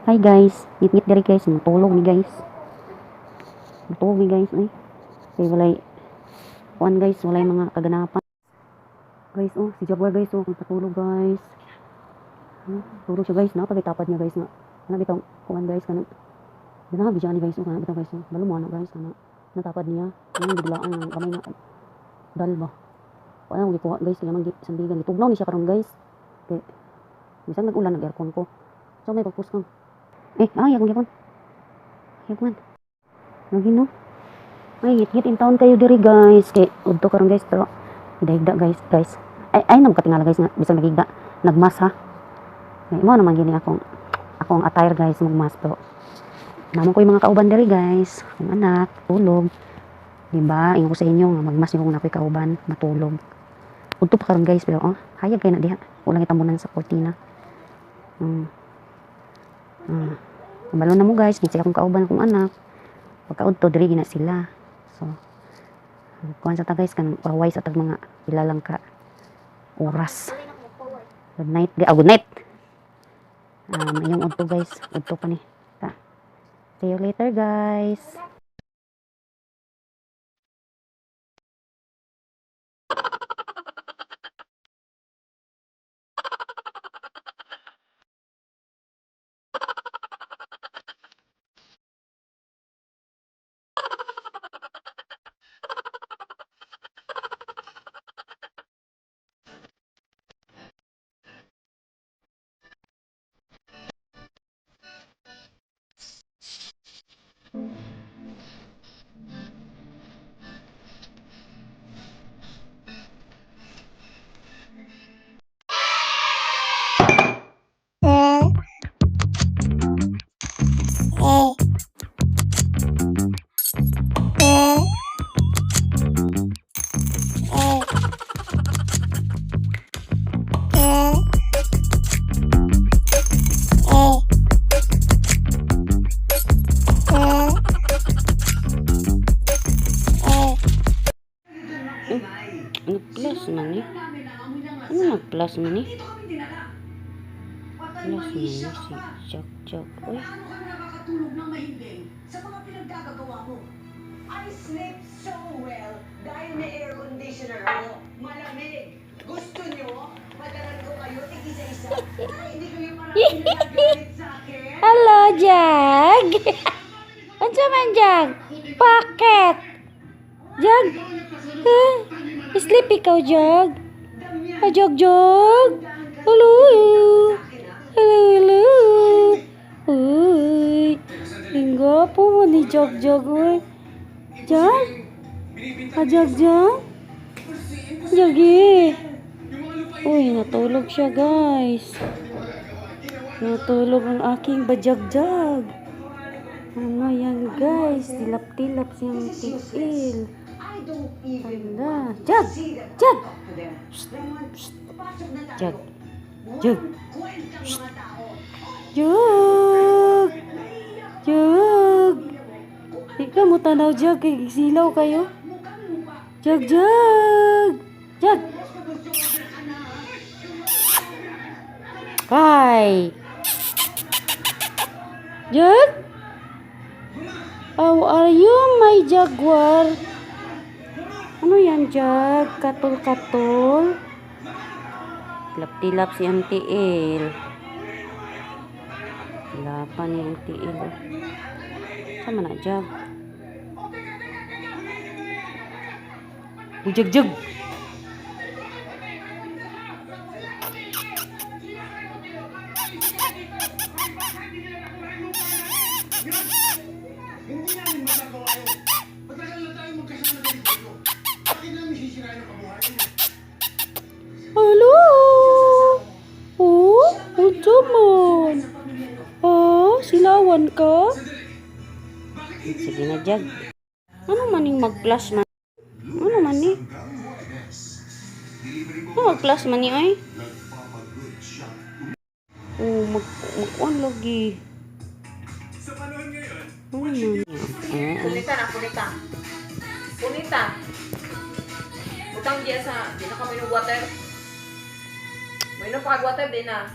Hi guys, ngit-ngit diri guys, matulog ni guys. Matulog ni guys ay. Kay walay kuan guys, walay mga kaganapan. Guys, oh, si Jaguar guys, oh, patulog guys. Hmm, tulog siya guys, napagitapat niya guys nga. Kana bitaw kuan guys kana. Dina bijani guys, oh, kana bitaw guys, oh. Balo mo na guys kana. Natapad niya. Ano biglaan ang kamay na dal ba. Wala mo gikuha guys, kaya man sandigan gitugnaw ni siya karon guys. Kay Bisan nag-ulan nag-aircon ko. So may pagpus kang. Eh, ay, akong yapon. Yapon. Lagi no. Ay, hit-hit in town kayo diri guys. Kay udto karon guys pero higda guys, guys. Ay, ay nang katingala guys nga bisan nagigda. Nagmas ha. Ay, mo naman gini akong akong attire guys magmas pero Namo ko yung mga kauban diri guys. Ang anak, tulog. Diba? Ingo sa inyo nga magmas yung kung nakoy kauban, matulog. Udto pa karon guys pero oh, hayag kay na diha. Ulang itamunan sa kortina. Mm. Mm. Kabalo na mo guys, gitsay akong kauban akong anak. Pagkaudto diri gina sila. So kuan sa ta guys kan paway sa tag mga ilalang ka oras. Good night. Ah, good night. Um, yung udto guys, udto pa ni. Ta. See you later guys. Nag-plus man ni. Ano nag-plus man ni? Plus man ni si Jack Jack. Uy, sa mga pinaggagawa mo? I sleep so well dahil may air conditioner ako. Malamig. Gusto nyo? Madalan ko kayo tig-isa-isa. Ay, hindi kayo parang pinagagalit sa akin. Hello, Jag! Ano man, Jag? Bakit? Jag? Huh? Sleep ikaw, Jag? Ah, Jag, Jag? Hello? Hello, hello? Uy, ang gwapo mo ni Jag, Jag, uy. Jag? Ah, Jag, Jag? Jag, eh. Uy, natulog siya, guys. Natulog ang aking bajagjag. Ano yan guys? Tilap-tilap siyang tiil. I don't even Hala. Jag! see them. Jag! There. Raymond, pasok na tayo. Mga tao. Jag! Jag! Ikaw mo tanaw Jag. Kay silaw kayo. Jag! Jag! Jag! Kay! Jag! How are you, my jaguar? Ano yan, Jag? Katul-katul? Tilap-tilap si Auntie El. Tilapan ni Auntie El. oh. Sama na, Jag. Bujag-jag. Hindi namin sisirain ang kabuhayan niya? Hello? Oh, unsa man? Oh, silawan ka? Sige na, Jag. Ano man yung mag-flash man? Ano man ni? Ano mag-flash man ni, ay? Oh, mag mag lagi. Sa panahon ngayon, Ano man yan? Oo. Punita na, punita. Punita. Utang diya sa, di na kami ng water. May na pag water, di na.